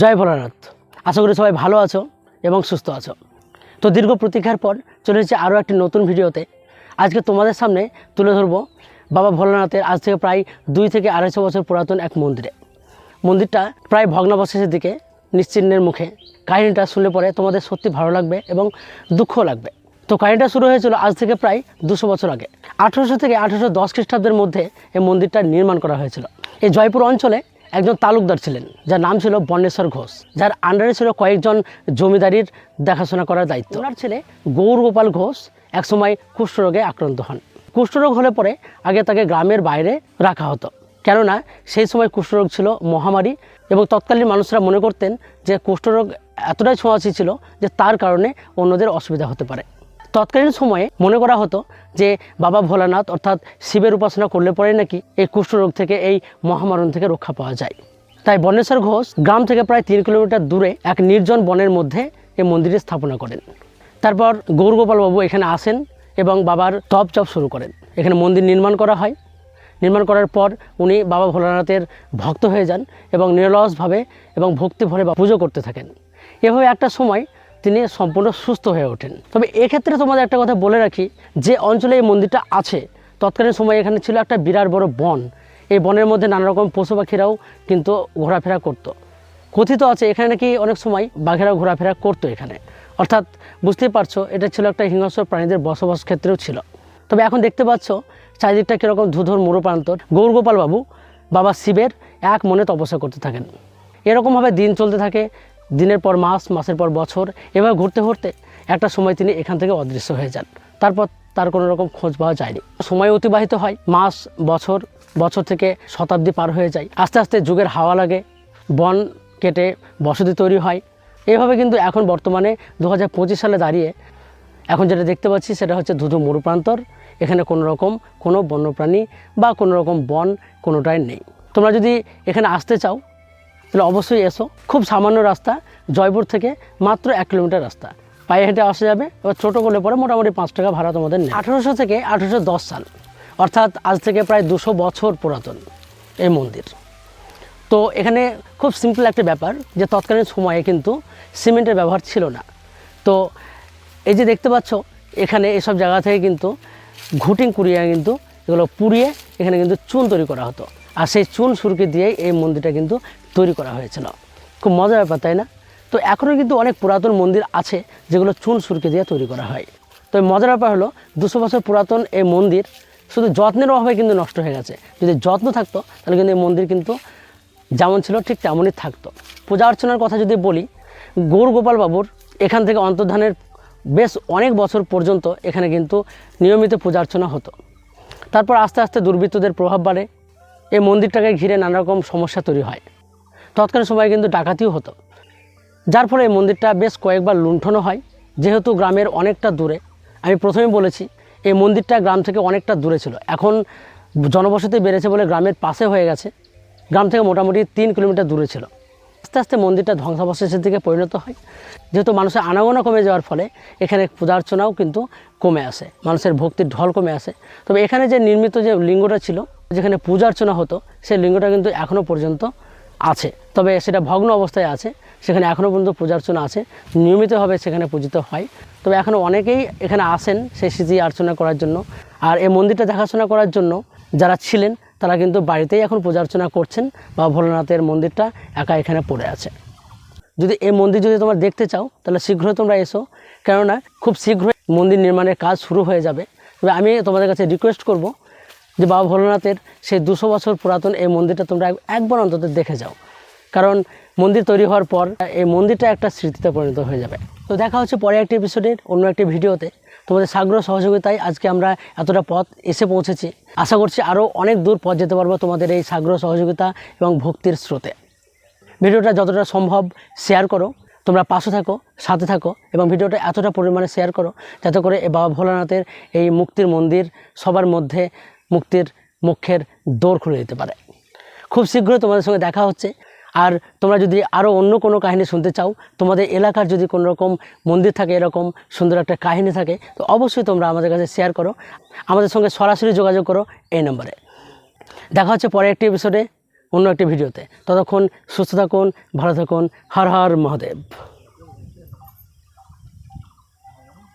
জয় ভোলানাথ। আশা করি সবাই ভালো আছো এবং সুস্থ আছো। তো দীর্ঘ প্রতীক্ষার পর চলে এসেছে আরও একটি নতুন ভিডিওতে। আজকে তোমাদের সামনে তুলে ধরবো বাবা ভোলানাথের আজ থেকে প্রায় দুই থেকে আড়াইশো বছর পুরাতন এক মন্দিরে। মন্দিরটা প্রায় ভগ্নাবশেষের দিকে, নিশ্চিহ্নের মুখে। কাহিনীটা শুনলে পরে তোমাদের সত্যি ভালো লাগবে এবং দুঃখ লাগবে। তো কাহিনীটা শুরু হয়েছিল আজ থেকে প্রায় দুশো বছর আগে। আঠেরোশো থেকে আঠেরোশো দশ খ্রিস্টাব্দের মধ্যে এই মন্দিরটা নির্মাণ করা হয়েছিল। এই জয়পুর অঞ্চলে একজন তালুকদার ছিলেন, যার নাম ছিল বন্নেশ্বর ঘোষ, যার আন্ডারে ছিল কয়েকজন জমিদারির দেখাশোনা করার দায়িত্ব। ওনার ছেলে গৌর গোপাল ঘোষ একসময় কুষ্ঠরোগে আক্রান্ত হন। কুষ্ঠরোগ হলে পরে আগে তাকে গ্রামের বাইরে রাখা হতো। কেননা সেই সময় কুষ্ঠরোগ ছিল মহামারী এবং তৎকালীন মানুষরা মনে করতেন যে কুষ্ঠরোগ এতটাই ছোঁয়াছি ছিল যে তার কারণে অন্যদের অসুবিধা হতে পারে। তৎকালীন সময়ে মনে করা হতো যে বাবা ভোলানাথ অর্থাৎ শিবের উপাসনা করলে পরে নাকি এই কুষ্ঠরোগ থেকে, এই মহামারণ থেকে রক্ষা পাওয়া যায়। তাই বনেশ্বর ঘোষ গ্রাম থেকে প্রায় তিন কিলোমিটার দূরে এক নির্জন বনের মধ্যে এই মন্দিরে স্থাপনা করেন। তারপর গৌরগোপালবাবু এখানে আসেন এবং বাবার তপ চপ শুরু করেন। এখানে মন্দির নির্মাণ করা হয়। নির্মাণ করার পর উনি বাবা ভোলানাথের ভক্ত হয়ে যান এবং নিরলসভাবে এবং ভক্তি ভরে বা পুজো করতে থাকেন। এভাবে একটা সময় তিনি সম্পূর্ণ সুস্থ হয়ে ওঠেন। তবে এক্ষেত্রে তোমাদের একটা কথা বলে রাখি, যে অঞ্চলে এই মন্দিরটা আছে, তৎকালীন সময় এখানে ছিল একটা বিরাট বড় বন। এই বনের মধ্যে নানা রকম পশু পাখিরাও কিন্তু ঘোরাফেরা করতো। কথিত আছে, এখানে নাকি অনেক সময় বাঘেরাও ঘোরাফেরা করতো এখানে। অর্থাৎ বুঝতেই পারছ, এটা ছিল একটা হিংস্র প্রাণীদের বসবাস ক্ষেত্রেও ছিল। তবে এখন দেখতে পাচ্ছ, চারিদিকটা কীরকম ধুধর মুড়ো প্রান্তর গৌরগোপাল বাবু, বাবা শিবের এক মনে তপস্যা করতে থাকেন। এরকমভাবে দিন চলতে থাকে দিনের পর মাস, মাসের পর বছর, এভাবে ঘুরতে ঘুরতে একটা সময় তিনি এখান থেকে অদৃশ্য হয়ে যান। তারপর তার কোনো রকম খোঁজ পাওয়া যায়নি। সময় অতিবাহিত হয়, মাস, বছর বছর থেকে শতাব্দী পার হয়ে যায়। আস্তে আস্তে যুগের হাওয়া লাগে, বন কেটে বসতি তৈরি হয়। এইভাবে কিন্তু এখন বর্তমানে দু হাজার পঁচিশ সালে দাঁড়িয়ে এখন যেটা দেখতে পাচ্ছি সেটা হচ্ছে ধুধু মরুপ্রান্তর। এখানে কোনো রকম কোনো বন্যপ্রাণী বা কোনো রকম বন কোনোটাই নেই। তোমরা যদি এখানে আসতে চাও তাহলে অবশ্যই এসো। খুব সামান্য রাস্তা, জয়পুর থেকে মাত্র এক কিলোমিটার রাস্তা। পায়ে হেঁটে আসা যাবে, এবার ছোটো করলে পরে মোটামুটি পাঁচ টাকা ভাড়া তোমাদের নেই আঠেরোশো থেকে আঠেরোশো দশ সাল, অর্থাৎ আজ থেকে প্রায় দুশো বছর পুরাতন এই মন্দির। তো এখানে খুব সিম্পল একটা ব্যাপার, যে তৎকালীন সময়ে কিন্তু সিমেন্টের ব্যবহার ছিল না। তো এই যে দেখতে পাচ্ছ, এখানে এসব জায়গা থেকে কিন্তু ঘুটিং কুড়িয়ে কিন্তু এগুলো পুড়িয়ে এখানে কিন্তু চুন তৈরি করা হতো। আর সেই চুন সুরকি দিয়েই এই মন্দিরটা কিন্তু তৈরি করা হয়েছিল। খুব মজার ব্যাপার, তাই না? তো এখনও কিন্তু অনেক পুরাতন মন্দির আছে যেগুলো চুন সুরকি দিয়ে তৈরি করা হয়। তো মজার ব্যাপার হলো, দুশো বছর পুরাতন এই মন্দির শুধু যত্নের অভাবে কিন্তু নষ্ট হয়ে গেছে। যদি যত্ন থাকতো, তাহলে কিন্তু এই মন্দির কিন্তু যেমন ছিল, ঠিক তেমনই থাকতো। পূজা অর্চনার কথা যদি বলি, গৌর গোপাল বাবুর এখান থেকে অন্তর্ধানের বেশ অনেক বছর পর্যন্ত এখানে কিন্তু নিয়মিত পূজা অর্চনা হতো। তারপর আস্তে আস্তে দুর্বৃত্তদের প্রভাব বাড়ে। এই মন্দিরটাকে ঘিরে নানা রকম সমস্যা তৈরি হয়। তৎকালীন সময়ে কিন্তু ডাকাতিও হতো। যার ফলে এই মন্দিরটা বেশ কয়েকবার লুণ্ঠনও হয়। যেহেতু গ্রামের অনেকটা দূরে, আমি প্রথমেই বলেছি, এই মন্দিরটা গ্রাম থেকে অনেকটা দূরে ছিল। এখন জনবসতি বেড়েছে বলে গ্রামের পাশে হয়ে গেছে। গ্রাম থেকে মোটামুটি তিন কিলোমিটার দূরে ছিল। আস্তে আস্তে মন্দিরটা ধ্বংসাবশেষের দিকে পরিণত হয়। যেহেতু মানুষের আনাগোনা কমে যাওয়ার ফলে এখানে পূজা অর্চনাও কিন্তু কমে আসে। মানুষের ভক্তির ঢল কমে আসে। তবে এখানে যে নির্মিত যে লিঙ্গটা ছিল যেখানে পূজা অর্চনা হতো, সেই লিঙ্গটা কিন্তু এখনও পর্যন্ত আছে। তবে সেটা ভগ্ন অবস্থায় আছে, সেখানে এখনও পর্যন্ত পূজা অর্চনা আছে, নিয়মিতভাবে সেখানে পূজিত হয়। তবে এখনও অনেকেই এখানে আসেন সেই স্মৃতি অর্চনা করার জন্য। আর এই মন্দিরটা দেখাশোনা করার জন্য যারা ছিলেন, তারা কিন্তু বাড়িতেই এখন পূজা অর্চনা করছেন বা ভোলানাথের মন্দিরটা একা এখানে পড়ে আছে। যদি এই মন্দির যদি তোমরা দেখতে চাও, তাহলে শীঘ্রই তোমরা এসো। কেননা খুব শীঘ্রই মন্দির নির্মাণের কাজ শুরু হয়ে যাবে। তবে আমি তোমাদের কাছে রিকোয়েস্ট করব যে বাবা ভোলানাথের সেই দুশো বছর পুরাতন এই মন্দিরটা তোমরা একবার অন্তত দেখে যাও। কারণ মন্দির তৈরি হওয়ার পর এই মন্দিরটা একটা স্মৃতিতে পরিণত হয়ে যাবে। তো দেখা হচ্ছে পরে একটি এপিসোডের অন্য একটি ভিডিওতে। তোমাদের সাগ্রহ সহযোগিতায় আজকে আমরা এতটা পথ এসে পৌঁছেছি। আশা করছি আরও অনেক দূর পথ যেতে পারব তোমাদের এই সাগ্রহ সহযোগিতা এবং ভক্তির স্রোতে। ভিডিওটা যতটা সম্ভব শেয়ার করো। তোমরা পাশে থাকো, সাথে থাকো এবং ভিডিওটা এতটা পরিমাণে শেয়ার করো যাতে করে বাবা ভোলানাথের এই মুক্তির মন্দির সবার মধ্যে মুক্তির মুখের দৌড় খুলে দিতে পারে। খুব শীঘ্রই তোমাদের সঙ্গে দেখা হচ্ছে। আর তোমরা যদি আরও অন্য কোনো কাহিনী শুনতে চাও, তোমাদের এলাকার যদি কোনো রকম মন্দির থাকে, এরকম সুন্দর একটা কাহিনী থাকে, তো অবশ্যই তোমরা আমাদের কাছে শেয়ার করো। আমাদের সঙ্গে সরাসরি যোগাযোগ করো এই নম্বরে। দেখা হচ্ছে পরে একটি এপিসোডে অন্য একটি ভিডিওতে ততক্ষণ সুস্থ থাকুন, ভালো থাকুন। হর হর মহাদেব।